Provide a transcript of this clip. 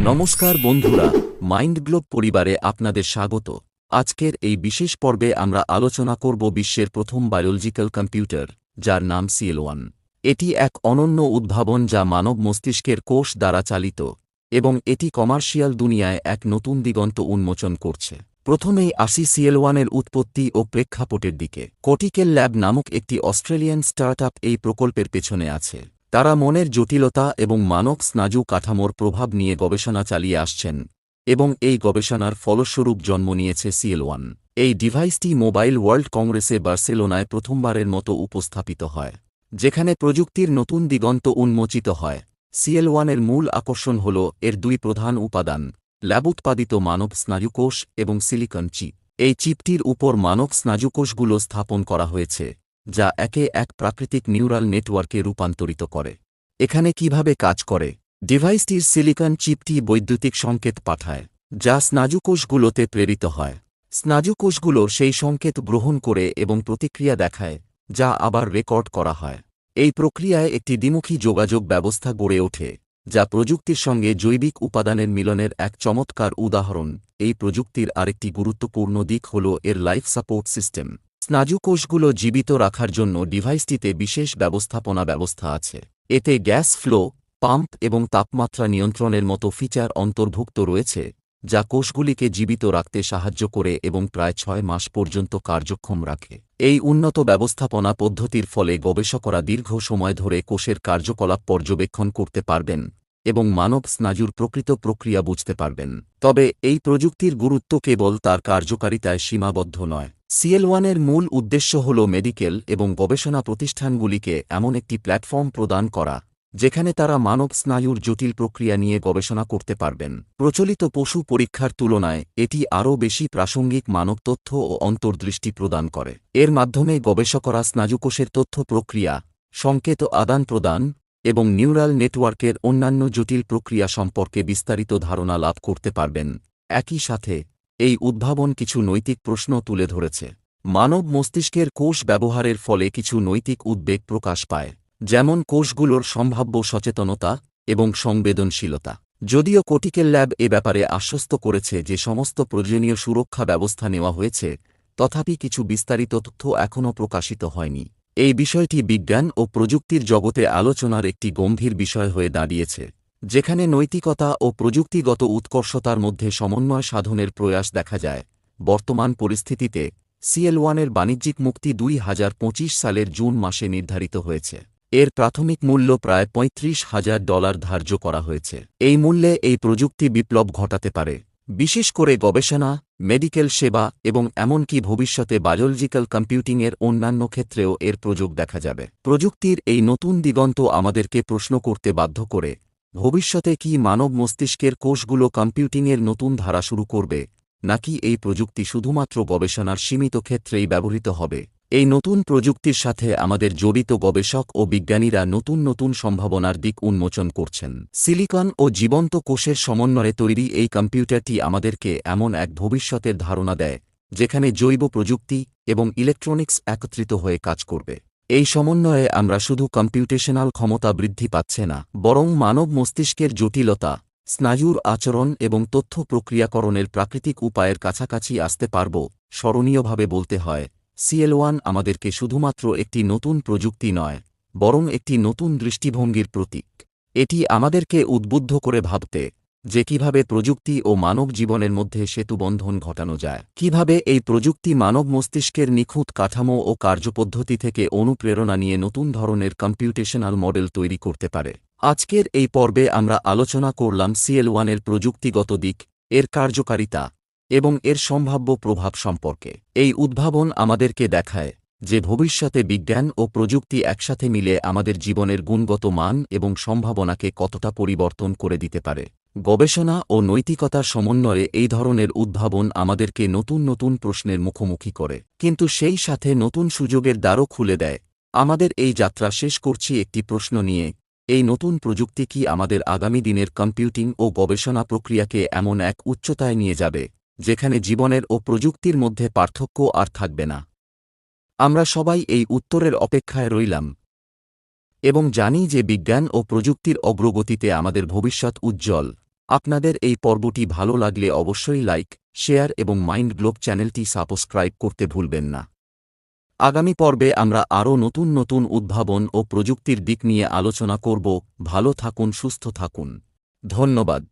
নমস্কার বন্ধুরা, mind globe পরিবারে আপনাদের স্বাগত। আজকের এই বিশেষ পর্বে আমরা আলোচনা করব বিশ্বের প্রথম বায়োলজিক্যাল কম্পিউটার, যার নাম সিএল ওয়ান। এটি এক অনন্য উদ্ভাবন যা মানব মস্তিষ্কের কোষ দ্বারা চালিত এবং এটি কমার্শিয়াল দুনিয়ায় এক নতুন দিগন্ত উন্মোচন করছে। প্রথমেই আসি সিএল ওয়ানের উৎপত্তি ও প্রেক্ষাপটের দিকে। কটিকেল ল্যাব নামক একটি অস্ট্রেলিয়ান স্টার্টআপ এই প্রকল্পের পেছনে আছে। তারা মনের জটিলতা এবং মানব স্নায়ু কাঠামোর প্রভাব নিয়ে গবেষণা চালিয়ে আসছেন, এবং এই গবেষণার ফলস্বরূপ জন্ম নিয়েছে সিএল ওয়ান এই ডিভাইসটি মোবাইল ওয়ার্ল্ড কংগ্রেসে বার্সেলোনায় প্রথমবারের মতো উপস্থাপিত হয়, যেখানে প্রযুক্তির নতুন দিগন্ত উন্মোচিত হয়। সিএল ওয়ানের মূল আকর্ষণ হল এর দুই প্রধান উপাদান ল্যাব উৎপাদিত মানব স্নায়ুকোষ এবং সিলিকন চিপ। এই চিপটির উপর মানব স্নায়ুকোষগুলো স্থাপন করা হয়েছে। যা একে এক প্রাকৃতিক নিউরাল নেটওয়ার্কে রূপান্তরিত করে। এখানে কীভাবে কাজ করে? ডিভাইসটির সিলিকন চিপটি বৈদ্যুতিক সংকেত পাঠায়, যা স্নায়ুকোষগুলোতে প্রেরিত হয়। স্নায়ুকোষগুলো সেই সংকেত গ্রহণ করে এবং প্রতিক্রিয়া দেখায়, যা আবার রেকর্ড করা হয়। এই প্রক্রিয়ায় একটি দ্বিমুখী যোগাযোগ ব্যবস্থা গড়ে ওঠে, যা প্রযুক্তির সঙ্গে জৈবিক উপাদানের মিলনের এক চমৎকার উদাহরণ। এই প্রযুক্তির আরেকটি গুরুত্বপূর্ণ দিক হল এর লাইফ সাপোর্ট সিস্টেম। স্নায়ুকোষগুলো জীবিত রাখার জন্য ডিভাইসটিতে বিশেষ ব্যবস্থাপনা ব্যবস্থা আছে। এতে গ্যাস ফ্লো, পাম্প এবং তাপমাত্রা নিয়ন্ত্রণের মতো ফিচার অন্তর্ভুক্ত রয়েছে, যা কোষগুলিকে জীবিত রাখতে সাহায্য করে এবং প্রায় ছয় মাস পর্যন্ত কার্যক্ষম রাখে। এই উন্নত ব্যবস্থাপনা পদ্ধতির ফলে গবেষকরা দীর্ঘ সময় ধরে কোষের কার্যকলাপ পর্যবেক্ষণ করতে পারবেন এবং মানব স্নাজুর প্রকৃত প্রক্রিয়া বুঝতে পারবেন। তবে এই প্রযুক্তির গুরুত্ব কেবল তার কার্যকারিতায় সীমাবদ্ধ নয় সিএল ওয়ানের মূল উদ্দেশ্য হল মেডিকেল এবং গবেষণা প্রতিষ্ঠানগুলিকে এমন একটি প্ল্যাটফর্ম প্রদান করা, যেখানে তারা মানব স্নায়ুর জটিল প্রক্রিয়া নিয়ে গবেষণা করতে পারবেন। প্রচলিত পশু পরীক্ষার তুলনায়, এটি আরও বেশি প্রাসঙ্গিক মানব তথ্য ও অন্তর্দৃষ্টি প্রদান করে। এর মাধ্যমে গবেষকরা স্নায়ুকোষের তথ্য প্রক্রিয়া, সংকেত আদান প্রদান এবং নিউরাল নেটওয়ার্কের অন্যান্য জটিল প্রক্রিয়া সম্পর্কে বিস্তারিত ধারণা লাভ করতে পারবেন। একই সাথে এই উদ্ভাবন কিছু নৈতিক প্রশ্ন তুলে ধরেছে। মানব মস্তিষ্কের কোষ ব্যবহারের ফলে কিছু নৈতিক উদ্বেগ প্রকাশ পায়, যেমন কোষগুলোর সম্ভাব্য সচেতনতা এবং সংবেদনশীলতা। যদিও কোটিকেল ল্যাব এ ব্যাপারে আশ্বস্ত করেছে যে সমস্ত প্রয়োজনীয় সুরক্ষা ব্যবস্থা নেওয়া হয়েছে, তথাপি কিছু বিস্তারিত তথ্য এখনও প্রকাশিত হয়নি। এই বিষয়টি বিজ্ঞান ও প্রযুক্তির জগতে আলোচনার একটি গম্ভীর বিষয় হয়ে দাঁড়িয়েছে। যেখানে নৈতিকতা ও প্রযুক্তিগত উৎকর্ষতার মধ্যে সমন্বয় সাধনের প্রয়াস দেখা যায়, বর্তমান পরিস্থিতিতে সিএল ওয়ানের বাণিজ্যিক মুক্তি দুই হাজার পঁচিশ সালের জুন মাসে নির্ধারিত হয়েছে। এর প্রাথমিক মূল্য প্রায় পঁয়ত্রিশ হাজার ডলার ধার্য করা হয়েছে। এই মূল্যে এই প্রযুক্তি বিপ্লব ঘটাতে পারে। বিশেষ করে গবেষণা, মেডিকেল সেবা এবং এমনকি ভবিষ্যতে বায়োলজিক্যাল কম্পিউটিংয়ের অন্যান্য ক্ষেত্রেও এর প্রযোগ দেখা যাবে। প্রযুক্তির এই নতুন দিগন্ত আমাদেরকে প্রশ্ন করতে বাধ্য করে ভবিষ্যতে কি মানব মস্তিষ্কের কোষগুলো কম্পিউটিংয়ের নতুন ধারা শুরু করবে, নাকি এই প্রযুক্তি শুধুমাত্র গবেষণার সীমিত ক্ষেত্রেই ব্যবহৃত হবে? এই নতুন প্রযুক্তির সাথে আমাদের জড়িত গবেষক ও বিজ্ঞানীরা নতুন নতুন সম্ভাবনার দিক উন্মোচন করছেন। সিলিকন ও জীবন্ত কোষের সমন্বয়ে তৈরি এই কম্পিউটারটি আমাদেরকে এমন এক ভবিষ্যতের ধারণা দেয়, যেখানে জৈব প্রযুক্তি এবং ইলেকট্রনিক্স একত্রিত হয়ে কাজ করবে। এই সমন্বয়ে আমরা শুধু কম্পিউটেশনাল ক্ষমতা বৃদ্ধি পাচ্ছে না, বরং মানব মস্তিষ্কের জটিলতা, স্নায়ুর আচরণ এবং তথ্য প্রক্রিয়াকরণের প্রাকৃতিক উপায়ের কাছাকাছি আসতে পারব, স্মরণীয়ভাবে বলতে হয়, সিএল ওয়ান আমাদেরকে শুধুমাত্র একটি নতুন প্রযুক্তি নয়, বরং একটি নতুন দৃষ্টিভঙ্গির প্রতীক। এটি আমাদেরকে উদ্বুদ্ধ করে ভাবতে যে কীভাবে প্রযুক্তি ও মানব জীবনের মধ্যে সেতুবন্ধন ঘটানো যায়। কীভাবে এই প্রযুক্তি মানব মস্তিষ্কের নিখুঁত কাঠামো ও কার্যপদ্ধতি থেকে অনুপ্রেরণা নিয়ে নতুন ধরনের কম্পিউটেশনাল মডেল তৈরি করতে পারে? আজকের এই পর্বে আমরা আলোচনা করলাম সিএল ওয়ানের প্রযুক্তিগত দিক, এর কার্যকারিতা এবং এর সম্ভাব্য প্রভাব সম্পর্কে। এই উদ্ভাবন আমাদেরকে দেখায় যে ভবিষ্যতে বিজ্ঞান ও প্রযুক্তি একসাথে মিলে আমাদের জীবনের গুণগত মান এবং সম্ভাবনাকে কতটা পরিবর্তন করে দিতে পারে। গবেষণা ও নৈতিকতার সমন্বয়ে এই ধরনের উদ্ভাবন আমাদেরকে নতুন নতুন প্রশ্নের মুখোমুখি করে। কিন্তু সেই সাথে নতুন সুযোগের দ্বারও খুলে দেয়। আমাদের এই যাত্রা শেষ করছি একটি প্রশ্ন নিয়ে। এই নতুন প্রযুক্তি কি আমাদের আগামী দিনের কম্পিউটিং ও গবেষণা প্রক্রিয়াকে এমন এক উচ্চতায় নিয়ে যাবে, যেখানে জীবনের ও প্রযুক্তির মধ্যে পার্থক্য আর থাকবে না? আমরা সবাই এই উত্তরের অপেক্ষায় রইলাম। এবং জানি যে বিজ্ঞান ও প্রযুক্তির অগ্রগতিতে আমাদের ভবিষ্যৎ উজ্জ্বল। আপনাদের এই পর্বটি ভালো লাগলে অবশ্যই লাইক, শেয়ার এবং মাইন্ড গ্লোব চ্যানেলটি সাবস্ক্রাইব করতে ভুলবেন না। আগামী পর্বে আমরা আরও নতুন নতুন উদ্ভাবন ও প্রযুক্তির দিক নিয়ে আলোচনা করব। ভালো থাকুন, সুস্থ থাকুন। ধন্যবাদ।